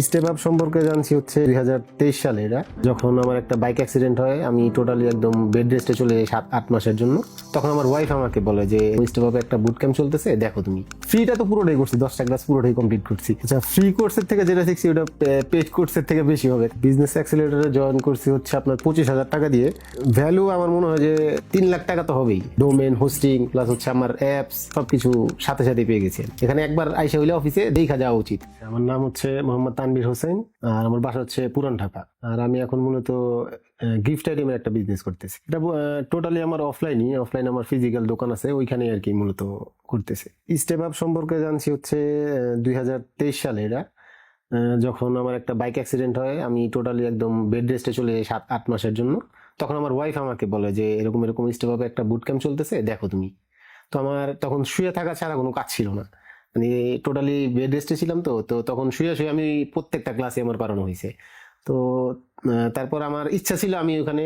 Step up সম্পর্কে জানছি হচ্ছে দুই হাজার তেইশ সালে এটা যখন আমার একটা বাইক অ্যাক্সিডেন্ট হয়, আমি টোটালি একদম বেড রেস্টে চলে যাই সাত, আট মাসের জন্য। তখন আমার ওয়াইফ আমাকে বলে যে স্টেপ আপে একটা বুট ক্যাম্প চলতেছে, দেখো তুমি। ফ্রিটা তো পুরোটাই করছি, দশটা ক্লাস পুরোটাই কমপ্লিট করছি। আচ্ছা ফ্রি কোর্সের থেকে যেটা শিখছি, ওটা পেড কোর্সের থেকে বেশি হবে। বিজনেস অ্যাক্সিলেটারে জয়েন করছি হচ্ছে আপনার পঁচিশ হাজার টাকা দিয়ে। ভ্যালু আমার মনে হয় যে, তিন লাখ টাকা তো হবেই। ডোমেন হোস্টিং প্লাস হচ্ছে আমার অ্যাপস সবকিছু সাথে সাথে পেয়ে গেছি এখানে একবার আইসা হইলে অফিসে দেখা যাওয়া উচিত। আমার নাম হচ্ছে মোহাম্মদ তানবির হোসেন, আর আমার বাসা হচ্ছে পুরান ঢাকা। আর আমি এখন মূলত গিফট আইটেমের একটা বিজনেস করতেছি। এটা টোটালি আমার অফলাইনই অফলাইন আমার ফিজিক্যাল দোকান আছে ওইখানে আর কি মূলত করতেছে। স্টেপ আপ সম্পর্কে জানছি হচ্ছে দুই হাজার তেইশ সালে এটা যখন আমার একটা বাইক অ্যাক্সিডেন্ট হয়, আমি টোটালি একদম বেড রেস্টে চলে যাই সাত, আট মাসের জন্য, তখন আমার ওয়াইফ আমাকে বলে যে, এরকম এরকম স্টেপ আপে একটা বুট ক্যাম্প চলতেছে, দেখো তুমি। তো আমার, তখন শুয়ে থাকা ছাড়া কোনো কাজ ছিল না। মানে টোটালি বেড রেস্টে ছিলাম তো তো তখন শুয়ে শুয়ে আমি প্রত্যেকটা ক্লাসে আমার পারানো হয়েছে তো তারপর আমার ইচ্ছা ছিল আমি ওখানে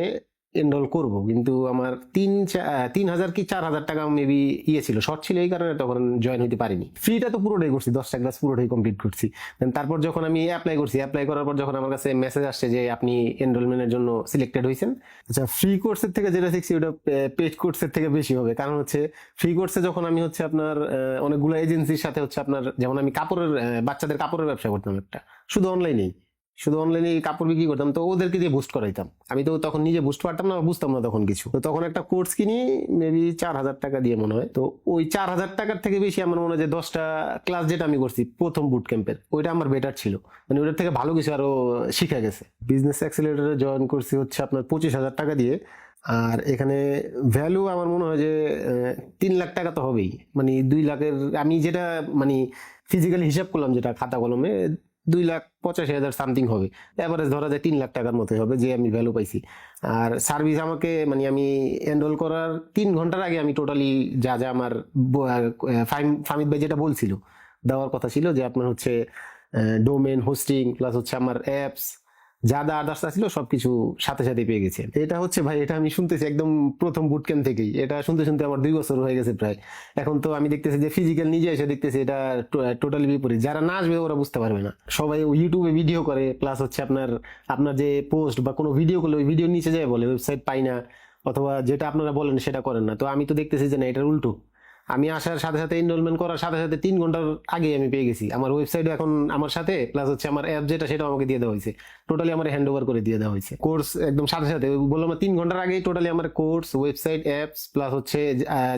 এনরোল করব। কিন্তু আমার তিন তিন হাজার কি চার হাজার টাকা মেবি ইয়ে ছিল। শর্ট ছিল এই কারণে তখন জয়েন হতে পারিনি। ফ্রিটা তো পুরোটাই করছি, দশটা ক্লাস পুরোটাই কমপ্লিট করছি। Then তারপর যখন আমি অ্যাপ্লাই করছি অ্যাপ্লাই করার পর যখন আমার কাছে মেসেজ আসছে যে আপনি এনরোলমেন্টের জন্য সিলেক্টেড হয়েছেন আচ্ছা ফ্রি কোর্সের থেকে যেটা শিখছি ওটা পেড কোর্সের থেকে বেশি হবে। কারণ হচ্ছে ফ্রি কোর্সে যখন আমি হচ্ছে আপনার অনেকগুলো এজেন্সির সাথে হচ্ছে আপনার, যেমন আমি কাপড়ের বাচ্চাদের কাপড়ের ব্যবসা করতাম একটা। শুধু অনলাইনেই শুধু অনলাইনে কাপড় বিক্রি করতাম, তো ওদেরকে দিয়ে বুস্ট করাইতাম। আমি তো তখন নিজে বুস্ট পারতাম না বুঝতাম না তখন কিছু। তো তখন একটা কোর্স কিনি মেবি চার হাজার টাকা দিয়ে মনে হয়। তো ওই চার হাজার টাকার থেকে বেশি আমার মনে হয় যে দশটা ক্লাস যেটা আমি করছি, প্রথম বুট ক্যাম্পের ওইটা আমার বেটার ছিল। মানে ওটার থেকে ভালো কিছু আরও শিখে গেছে। বিজনেস অ্যাক্সিলেটারে জয়েন করছি হচ্ছে আপনার পঁচিশ হাজার টাকা দিয়ে। আর এখানে ভ্যালু আমার মনে হয় যে তিন লাখ টাকা তো হবেই। মানে দুই লাখের, আমি যেটা মানে ফিজিক্যালি হিসাব করলাম যেটা খাতা কলমে দুই লাখ পঁচাশি হাজার সামথিং হবে। অ্যাভারেজ ধরা যায় তিন লাখ টাকার মতো হবে যে আমি ভ্যালু পাইছি। আর সার্ভিস আমাকে মানে আমি এনরোল করার তিন ঘণ্টার আগে আমি টোটালি যা যা আমার ফামিদ ভাই যেটা বলছিল, দেওয়ার কথা ছিল যে আপনার হচ্ছে ডোমেন হোস্টিং প্লাস হচ্ছে আমার অ্যাপস যা যা আদার্স ছিল সবকিছু সাথে সাথে পেয়ে গেছে। এটা হচ্ছে ভাই, এটা আমি শুনতেছি একদম প্রথম বুট ক্যাম্প থেকেই। এটা শুনতে শুনতে আমার দুই বছর হয়ে গেছে প্রায়। এখন তো আমি দেখতেছি যে ফিজিক্যাল নিজে এসে দেখতেছি এটা টোটালি বিপরীত। যারা না আসবে ওরা বুঝতে পারবে না। সবাই ইউটিউবে ভিডিও করে প্লাস হচ্ছে আপনার আপনার যে পোস্ট বা কোনো ভিডিও করলে ওই ভিডিও নিচে যায় বলে ওয়েবসাইট পাই না, অথবা যেটা আপনারা বলেন সেটা করেন না। তো আমি তো দেখতেছি যে না, এটার উল্টো। আমি আসার সাথে সাথে এনরোলমেন্ট করার সাথে সাথে তিন ঘণ্টার আগে আমি পেয়ে গেছি। আমার ওয়েবসাইটও এখন আমার সাথে প্লাস হচ্ছে আমার অ্যাপ যেটা, সেটাও আমাকে দিয়ে দেওয়া হয়েছে। টোটালি আমার হ্যান্ড ওভার করে দিয়ে দেওয়া হয়েছে। কোর্স একদম সাথে সাথে বললাম তিন ঘণ্টার আগেই টোটালি আমার কোর্স ওয়েবসাইট অ্যাপস প্লাস হচ্ছে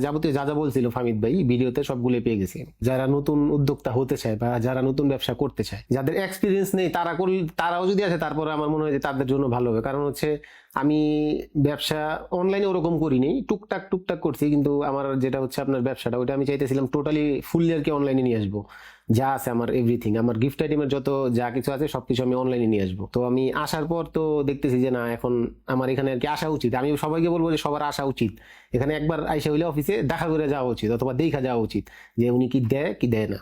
যাবতীয় যা যা বলছিল ফামিদ ভাই ভিডিওতে সবগুলো পেয়ে গেছি যারা নতুন উদ্যোক্তা হতে চায় বা যারা নতুন ব্যবসা করতে চায়, যাদের এক্সপিরিয়েন্স নেই, তারা করলে তারাও যদি আসে, তারপরে আমার মনে হয় যে তাদের জন্য ভালো হবে। কারণ হচ্ছে আমি ব্যবসা অনলাইনে ওরকম করিনি। টুকটাক টুকটাক করছি, কিন্তু আমার যেটা হচ্ছে আপনার ব্যবসাটা, ওইটা আমি চাইতেছিলাম টোটালি ফুললি আর কি অনলাইনে নিয়ে আসব। যা আছে আমার এভরিথিং আমার গিফট আইটেমের যত যা কিছু আছে সব কিছু আমি অনলাইনে নিয়ে আসব। তো আমি আসার পর তো দেখতেছি যে না, এখন আমার এখানে আর কি আসা উচিত। আমি সবাইকে বলব যে সবার আসা উচিত। এখানে একবার আইসা হইলে অফিসে দেখা করে যাওয়া উচিত অথবা দেখা যাওয়া উচিত যে উনি কি দেয় কি দেয় না।